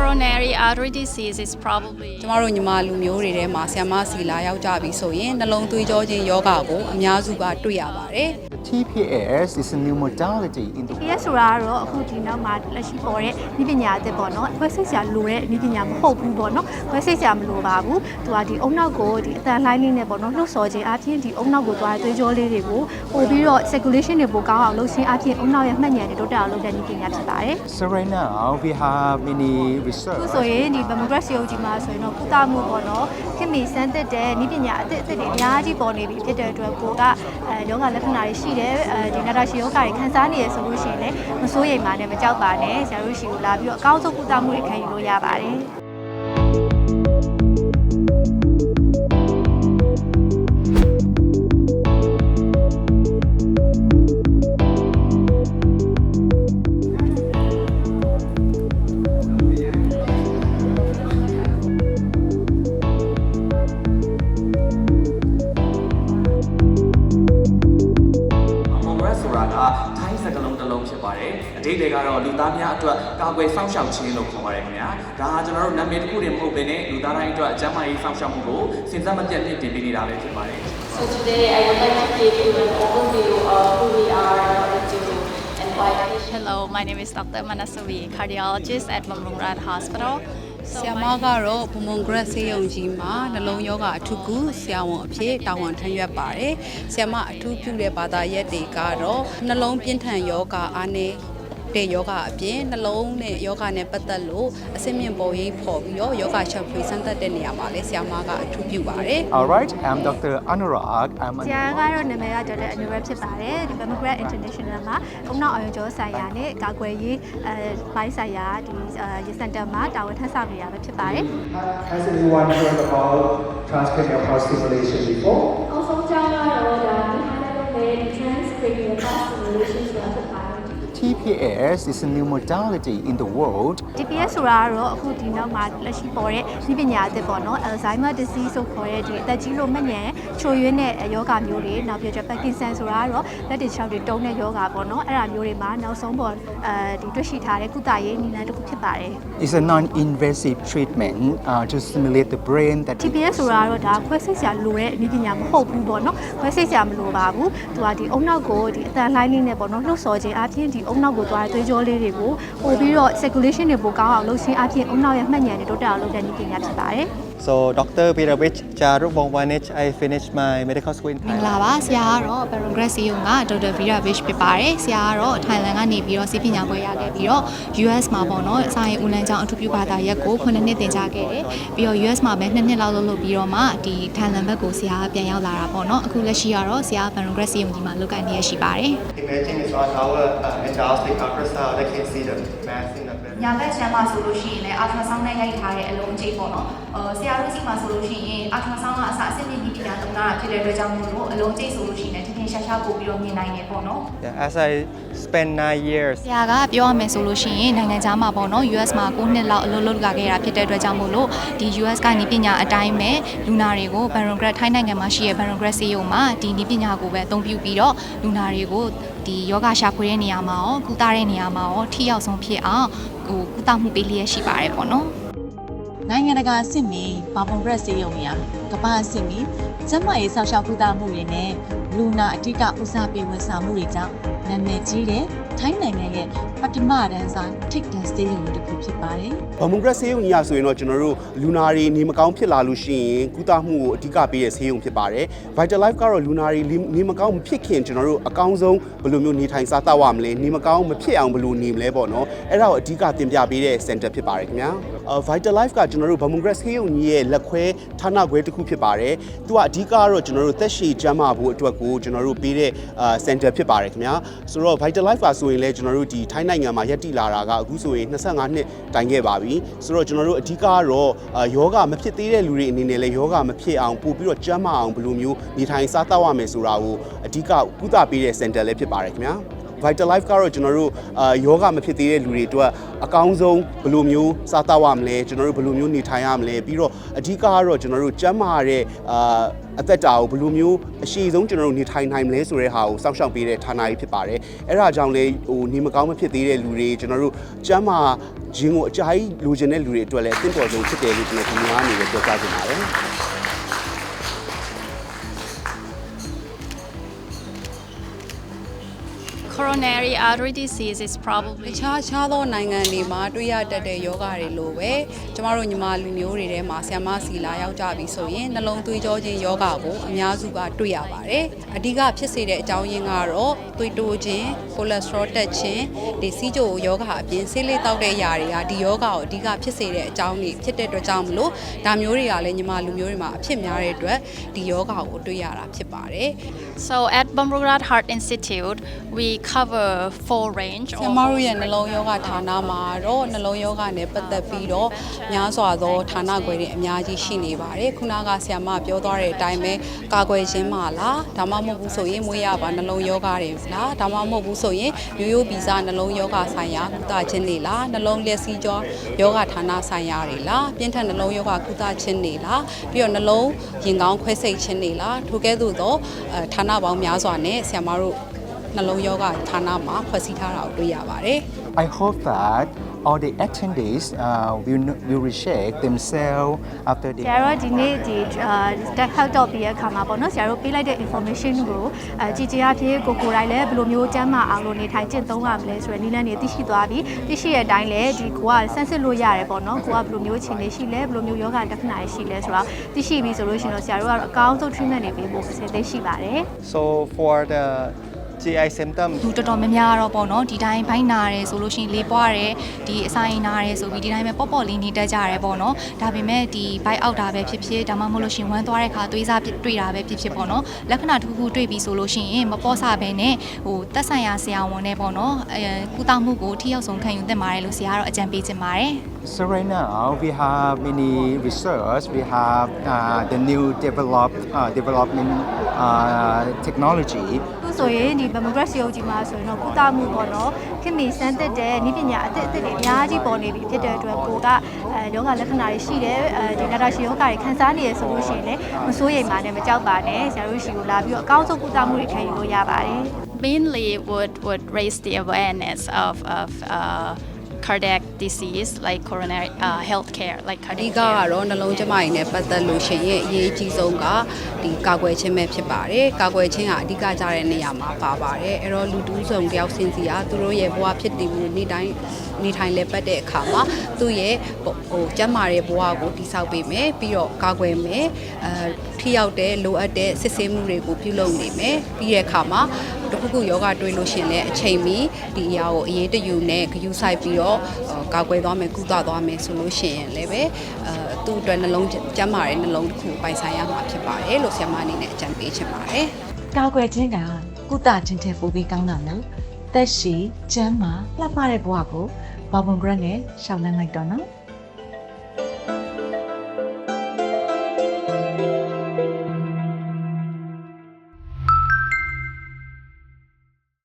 coronary artery disease is probably ကျမတို့ညီမလူမျိုးတွေထဲမှာဆီယမစီလာရောက်ကြပြီဆိုရင်နှလုံးသွေးကြောခြင်းယောဂကိုအများစုကတွေ့ရပါတယ် TPS is a new modality in the PS ဆိုတာကတော့အခုဒီနောက်မှာလက်ရှိပေါ်တဲ့ဤပညာအသစ်ပေါ့နော်ခွဲစိတ်ဆရာလိုတဲ့ဤပညာမဟုတ်ဘူးပေါ့နော်ခွဲစိတ်ဆရာမလိုပါဘူးသူကဒီအုံနောက်ကိုဒီအတန်လှိုင်းလေးနဲ့ပေါ့နော်လှုပ်ဆော်ခြင်းအပြင်ဒီအုံနောက်ကိုသွားတဲ့သွေးကြောလေးတွေကိုပို့ပြီးတော့ circulation တွေပိုကောင်းအောင်လုပ်ခြင်းအပြင်အုံနောက်ရဲ့မှတ်ဉာဏ်တွေတိုးတက်အောင်လုပ်တဲ့ဤပညာဖြစ်ပါတယ် So right now we have many အခု research ဆိုရင်ဒီ mammography ရုပ်ကြီးမှာဆိုရင်တော့ကုသမှုပေါ့နော်ခင်မီစမ်းသစ်တဲ့ဤပညာအသစ်အသစ်တွေအများကြီးပေါ်နေပြီဖြစ်တဲ့အတွက်ကိုကအဲယောဂလက္ခဏာတွေရှိတယ်အဲဒီနာတာရှည်ယောဂတွေခံစားနေရဆိုလို့ရှိရင်လည်းမစိုးရိမ်ပါနဲ့မကြောက်ပါနဲ့ဆရာတို့ရှိကိုလာပြီးတော့အကောင်းဆုံးကုသမှုတွေခံယူလို့ရပါတယ် ပါတယ်အတိတ်တွေကတော့လူသားများအတွက်ကာကွယ်စောင့်ရှောက်ခြင်းလို့ခေါ်ပါတယ်ခင်ဗျာဒါကကျွန်တော်တို့နာမည်တစ်ခုတည်းမဟုတ်ဘဲနဲ့လူသားတိုင်းအတွက်အကျန်းမာရေးစောင့်ရှောက်မှုကိုစဉ်ဆက်မပြတ်မြင့်တင်ပေးနေတာပဲဖြစ်ပါတယ် So today I would like to give you an overview of who we are in order to invite patients. Hello, my name is Dr. Manasavi, cardiologist at Mamrungrad Hospital. ဆီယမကတော့ဘုံဘုံဂရက်ဆေးရုံကြီးမှာနှလုံးယောဂအထူးကုဆရာဝန်အဖြစ်တာဝန်ထမ်းရွက်ပါတယ်။ဆီယမအထူးပြုတဲ့ဘာသာရက်တွေကတော့နှလုံးပြင်းထန်ယောဂအားနဲ့ တဲ့ယောဂအပြင်နှလုံးနဲ့ယောဂနဲ့ပတ်သက်လို့အဆင့်မြင့်ပုံရိပ်ဖော်ပြီးတော့ယောဂချက်ဖွေးစမ်းသပ်တဲ့နေရာမှာလည်းဆီယမကအထူးပြုပါတယ် All right I'm Dr. Anurag I'm ဆရာကတော့နာမည်ကဒေါက်တာအနူရဖြစ်ပါတယ်ဒီ Mammograph International မှာအုံနောက်အယုံကျော်ဆိုင်ရာနဲ့ကာကွယ်ရေးအဲဘိုင်းဆိုင်ရာဒီရေစင်တာမှာတာဝန်ထမ်းဆောင်နေတာပဲဖြစ်ပါတယ် Has anyone heard about transcranial pulse stimulation before? နော TPS is a new modality in the world DPS ဆိုတာကတော့အခုဒီနောက်မှာလက်ရှိပေါ်တဲ့ဤပညာအသစ်ပေါ့နော် Alzheimer disease ဆိုခေါ်တဲ့ဒီအသက်ကြီးလို့မှတ်ဉာဏ် ချို့ယွင်းတဲ့ယောဂမျိုးတွေနောက်ပြီးတော့ Parkinson ဆိုတာကတော့လက်တွေခြောက်တွေတုံးတဲ့ယောဂပေါ့နော်အဲ့ဒါမျိုးတွေမှာနောက်ဆုံးပေါ်အဲဒီတွေ့ရှိထားတဲ့ကုသရေးနည်းလမ်းတစ်ခုဖြစ်ပါတယ် is a non-invasive treatment uh, to stimulate the brain that TPS ဆိုတာကတော့ဒါခွဲစိတ်ဆရာလိုတဲ့ဤပညာမဟုတ်ဘူးပေါ့နော်ခွဲစိတ်ဆရာမလိုပါဘူးသူကဒီအုံနောက်ကိုဒီအတန်လှိုင်းလေးနဲ့ပေါ့နော်လှုပ်ဆော်ခြင်းအပြင်ဒီအုံနောက်ကိုသွားတဲ့သွေးကြောလေးတွေကိုပို့ပြီးတော့ circulation တွေပိုကောင်းအောင်လုပ်ခြင်းအပြင်အုံနောက်ရဲ့မှတ်ဉာဏ်တွေတိုးတက်အောင်လုပ်တဲ့ဤပညာဖြစ်ပါတယ် So Dr. Piravich Charubongwanich I finished my medical school in မင်္ဂ Thailand. လာပါဆရာကတော့ Progress စီယုံကဒေါက်တာဗီရာဘစ်ဖြစ်ပါတယ်ဆရာကတော့ Thailand ကနေပြီးတော့စီးပညာပွဲရခဲ့ပြီးတော့ US မှာပေါ့နော်စာရေးဦးလန်းကျောင်းအထူးပြုဘာသာရပ်ကို9နှစ်သင်ကြားခဲ့တယ်ပြီးတော့ US မှာပဲ2နှစ်လောက်လုပ်လုပ်ပြီးတော့မှဒီ Thailand ဘက်ကိုဆရာကပြန်ရောက်လာတာပေါ့နော်အခုလက်ရှိကတော့ဆရာ Progress စီယုံကြီးမှာလုပ်ကိုင်နေရရှိပါတယ် Imagine it's on our uh, endoscopic ultrasound. I can see the mass in the brain. ညာဘက်ချမ်းမှာဆိုလို့ရှိရင်လည်း ultrasound နဲ့ရိုက်ထားတဲ့အလုံးကြီးပေါ့နော်။အဲဆရာတို့စီမှာဆိုလို့ရှိရင် ultrasound ကအစအစစ်မြင့်ပညာသုံးတာဖြစ်တဲ့အတွက်ကြောင့်မို့လို့အလုံးကြီးဆိုလို့ရှိရင်လည်းထင်ထင်ရှားရှားပို့ပြီးတော့မြင်နိုင်တယ်ပေါ့နော်။ Yeah, as I spent nine years ဆရာကပြောရမယ်ဆိုလို့ရှိရင်နိုင်ငံခြားမှာပေါ့နော် US မှာ9နှစ်လောက်အလုပ်လုပ်လာခဲ့တာဖြစ်တဲ့အတွက်ကြောင့်မို့လို့ဒီ US ကနေပညာအတိုင်းပဲလူနာတွေကို Barongrat ထိုင်းနိုင်ငံမှာရှိတဲ့ Barongrat ဆေးရုံမှာဒီနည်းပညာကိုပဲအသုံးပြုပြီးတော့လူနာတွေကိုဒီယောဂရှာဖွေတဲ့နေရာမှာရောကုသတဲ့နေရာမှာရောထိရောက်ဆုံးဖြစ်အောင်ဟိုကုသမှုပေးလျက်ရှိပါတယ်ပေါ့နော်နိုင်ငံတကာအဆင့်မီဘာပုံရက်စေးရုံများကမ္ဘာအဆင့်မီကျန်းမာရေးစောင့်ရှောက်ကုသမှုတွေနဲ့လူနာအဓိကဦးစားပေးဝန်ဆောင်မှုတွေကြောင့်နာမည်ကြီးတဲ့ ထိုင်းနိုင်ငံရဲ့ပထမတန်းစားထိပ်တန်းစေးရုံတစ်ခုဖြစ်ပါတယ်ဗမုန်ဂရက်ဆေးရုံကြီးရဆိုရင်တော့ကျွန်တော်တို့လူနာတွေနေမကောင်းဖြစ်လာလို့ရှိရင်ကုသမှုကိုအဓိကပေးတဲ့ဆေးရုံဖြစ်ပါတယ် Vital Life ကတော့လူနာတွေနေမကောင်းမဖြစ်ခင်ကျွန်တော်တို့အကောင်းဆုံးဘယ်လိုမျိုးနေထိုင်စားသောက်ရမလဲနေမကောင်းမဖြစ်အောင်ဘယ်လိုနေမလဲပေါ့နော်အဲ့ဒါကိုအဓိကတင်ပြပေးတဲ့ center ဖြစ်ပါတယ်ခင်ဗျာအာ Vital Life ကကျွန်တော်တို့ဗမုန်ဂရက်ဆေးရုံကြီးရဲ့လက်ခွဲဌာနခွဲတစ်ခုဖြစ်ပါတယ်သူကအဓိကကတော့ကျွန်တော်တို့သက်ရှည်ကျန်းမာဖို့အတွက်ကိုကျွန်တော်တို့ပေးတဲ့အာ center ဖြစ်ပါတယ်ခင်ဗျာဆိုတော့ Vital Life ကဆိုရင်လည်းကျွန်တော်တို့ဒီထိုင်းနိုင်ငံမှာရပ်တည်လာတာကအခုဆိုရင်25နှစ်တိုင်ခဲ့ပါပြီဆိုတော့ကျွန်တော်တို့အဓိကကတော့အာယောဂမဖြစ်သေးတဲ့လူတွေအနေနဲ့လည်းယောဂမဖြစ်အောင်ပို့ပြီးတော့ကျန်းမာအောင်ဘယ်လိုမျိုးနေထိုင်စားသောက်ရမယ်ဆိုတာကိုအဓိကကုသပေးတဲ့ center လည်းဖြစ်ပါတယ်ခင်ဗျာ Vital Life ကတော့ကျွန်တော်တို့အာယောဂမဖြစ်သေးတဲ့လူတွေအတွက်အကောင်းဆုံးဘယ်လိုမျိုးစားသောက်ရမလဲကျွန်တော်တို့ဘယ်လိုမျိုးနေထိုင်ရမလဲပြီးတော့အဓိကကတော့ကျွန်တော်တို့ကျန်းမာတဲ့အာအသက်တာကိုဘယ်လိုမျိုးအရှိဆုံးကျွန်တော်တို့နေထိုင်နိုင်မလဲဆိုတဲ့ဟာကိုစောင့်ရှောက်ပေးတဲ့ဌာနကြီးဖြစ်ပါတယ်အဲ့ဒါကြောင့်လေဟိုနေမကောင်းမဖြစ်သေးတဲ့လူတွေကျွန်တော်တို့ကျန်းမာခြင်းကိုအကြိုက်လိုချင်တဲ့လူတွေအတွက်လည်းအသင့်တော်ဆုံးဖြစ်တယ်လို့ကျွန်တော်ဒီမှာအနေနဲ့ပြောကြားချင်ပါတယ် Coronary artery disease is probably တခြားခြားသောနိုင်ငံတွေမှာတွေ့ရတတ်တဲ့ယောဂတွေလိုပဲကျမတို့ညီမလူမျိုးတွေထဲမှာဆီယမစီလာရောက်ကြပြီဆိုရင်နှလုံးသွေးကြောခြင်းယောဂကိုအများစုကတွေ့ရပါတယ်။အဓိကဖြစ်စေတဲ့အကြောင်းရင်းကတော့သွေးတိုးခြင်းကိုလက်စထရောတက်ခြင်းဒီစီးကြိုယောဂအပြင်ဆေးလေးတောက်တဲ့ຢာတွေကဒီယောဂကိုအဓိကဖြစ်စေတဲ့အကြောင်းတွေဖြစ်တဲ့အတွက်ကြောင့်မလို့ဒါမျိုးတွေကလည်းညီမလူမျိုးတွေမှာအဖြစ်များတဲ့အတွက်ဒီယောဂကိုတွေ့ရတာဖြစ်ပါတယ်။ so at Bumrungrad Heart Institute we cover full range ဆရာမတို့ရဲ့နှလုံးယောဂဌာနမှာတော့နှလုံးယောဂနဲ့ပတ်သက်ပြီးတော့များစွာသောဌာနခွဲတွေအများကြီးရှိနေပါတယ်ခုနကဆရာမပြောသွားတဲ့အတိုင်းပဲကာကွယ်ခြင်းမလားဒါမှမဟုတ်ဘူးဆိုရင်မွေးရပါနှလုံးယောဂတွေလားဒါမှမဟုတ်ဘူးဆိုရင်ရိုးရိုးဗီဇနှလုံးယောဂဆိုင်ရာကုသခြင်းတွေလားနှလုံးလက်စီးကြောယောဂဌာနဆိုင်ရာတွေလားပြင်းထန်နှလုံးယောဂကုသခြင်းတွေလားပြီးတော့နှလုံးရင်ကောင်းခွဲစိတ်ခြင်းတွေလားထိုကဲ့သို့သောအဲဌာနပေါင်းများစွာနဲ့ဆရာမတို့ နှလုံးယောဂဌာနမှာဖွဲ့စည်းထားတာကိုတွေ့ရပါတယ် I hope that all the attendees uh, will, will recheck themselves after ဆ the ရာတို့ဒီနေ့ဒီအာ tech health တော့ပြီးရခါမှာပေါ့နော်ဆရာတို့ပေးလိုက်တဲ့ information ကိုအဲကြည်ကြည်အဖြစ်ကိုကိုယ်တိုင်လည်းဘယ်လိုမျိုးကျန်းမာအောင်လို့နေထိုင်ကျင့်သုံးရမလဲဆိုတဲ့နည်းလမ်းတွေသိရှိသွားပြီးသိရှိတဲ့အတိုင်းလည်းဒီကိုကဆန်းစစ်လို့ရတယ်ပေါ့နော်ကိုကဘယ်လိုမျိုးအခြေအနေရှိလဲဘယ်လိုမျိုးယောဂလက္ခဏာတွေရှိလဲဆိုတော့သိရှိပြီဆိုလို့ရှိရင်တော့ဆရာတို့ကတော့အကောင်းဆုံး treatment တွေပေးဖို့အစီအစဉ်ရှိပါတယ် So for the GI symptom လူတော်တော်များများတော့ပေါ့နော်ဒီတိုင်းဘိုင်းနာတယ်ဆိုလို့ရှိရင်လေးပွားတယ်ဒီအစာရင်နာတယ်ဆိုပြီးဒီတိုင်းပဲပေါ့ပေါ့လေးနေတတ်ကြရတယ်ပေါ့နော်ဒါပေမဲ့ဒီဘိုက်အောက်တာပဲဖြစ်ဖြစ်ဒါမှမဟုတ်လို့ရှိရင်ဝမ်းသွားတဲ့ခါသွေးစားတွေ့တာပဲဖြစ်ဖြစ်ပေါ့နော်လက္ခဏာတစ်ခုခုတွေ့ပြီဆိုလို့ရှိရင်မပေါ့ဆပဲနဲ့ဟိုတက်ဆိုင်ရာဆရာဝန်နဲ့ပေါ့နော်အဲကုသမှုကိုထိရောက်ဆုံးခံယူသင့်ပါတယ်လို့ဆရာကတော့အကြံပေးချင်ပါတယ် So right now we have many research. We have uh, the new developed uh, development uh, technology ခု ဆိုရင်ဒီ mammography ရုပ်ကြီးမှာဆိုရင်တော့ကုသမှုပေါ့နော်ခင်မီစမ်းသစ်တဲ့နည်းပညာအသစ်အသစ်တွေအများကြီးပေါ်နေပြီဖြစ်တဲ့အတွက်ကိုကအဲယောဂလက္ခဏာတွေရှိတယ်အဲဒီနာတာရှည်ယောဂတွေခံစားနေရဆိုလို့ရှိရင်လည်းမစိုးရိမ်ပါနဲ့မကြောက်ပါနဲ့ဆရာတို့ရှိကိုလာပြီးတော့အကောင်းဆုံးကုသမှုတွေခံယူလို့ရပါတယ် mainly would would raise the awareness of of uh, cardiac disease like coronary uh, health care like အဓိ cardiac က care. ကတော့နှလုံးကျန်းမာရေးနဲ့ပတ်သက်လို့ရှိရင်အရေးအကြီးဆုံးကဒီကာကွယ်ခြင်းပဲဖြစ်ပါတယ်ကာကွယ်ခြင်းကအဓိကကြတဲ့နေရာမှာပါပါတယ်အဲ့တော့လူတူးဆောင်တယောက်စင်စီကသူတို့ရဲ့ဘဝဖြစ်တည်မှုနေ့တိုင်းနေထိုင်လဲပတ်တဲ့အခါမှာသူ့ရဲ့ဟိုကျန်းမာတဲ့ဘဝကိုတိဆောက်ပေးမယ်ပြီးတော့ကာကွယ်မယ်အဲထိရောက်တဲ့လိုအပ်တဲ့စစ်ဆေးမှုတွေကိုပြုလုပ်နေမယ်ပြီးတဲ့အခါမှာ တခုခုယောဂတွေးလို့ရှရင်လည်းအချိန်မီဒီအရာကိုအရေးတယူနဲ့ဂရုစိုက်ပြီးတော့ကာကွယ်သွားမယ်ကုသသွားမယ်ဆိုလို့ရှိရင်လည်းပဲအဲသူ့အတွက်နှလုံးကျန်းမာတဲ့နှလုံးတစ်ခုပိုင်ဆိုင်ရမှာဖြစ်ပါတယ်လို့ဆရာမအနေနဲ့အကြံပေးချင်ပါတယ်ကာကွယ်ခြင်းကကုသခြင်းတဲ့ပိုပြီးကောင်းတာလို့သက်ရှိကျမ်းမာလှပတဲ့ဘဝကိုဘာဘွန်ဂရက်နဲ့ရှောက်လန်းလိုက်တော့နော်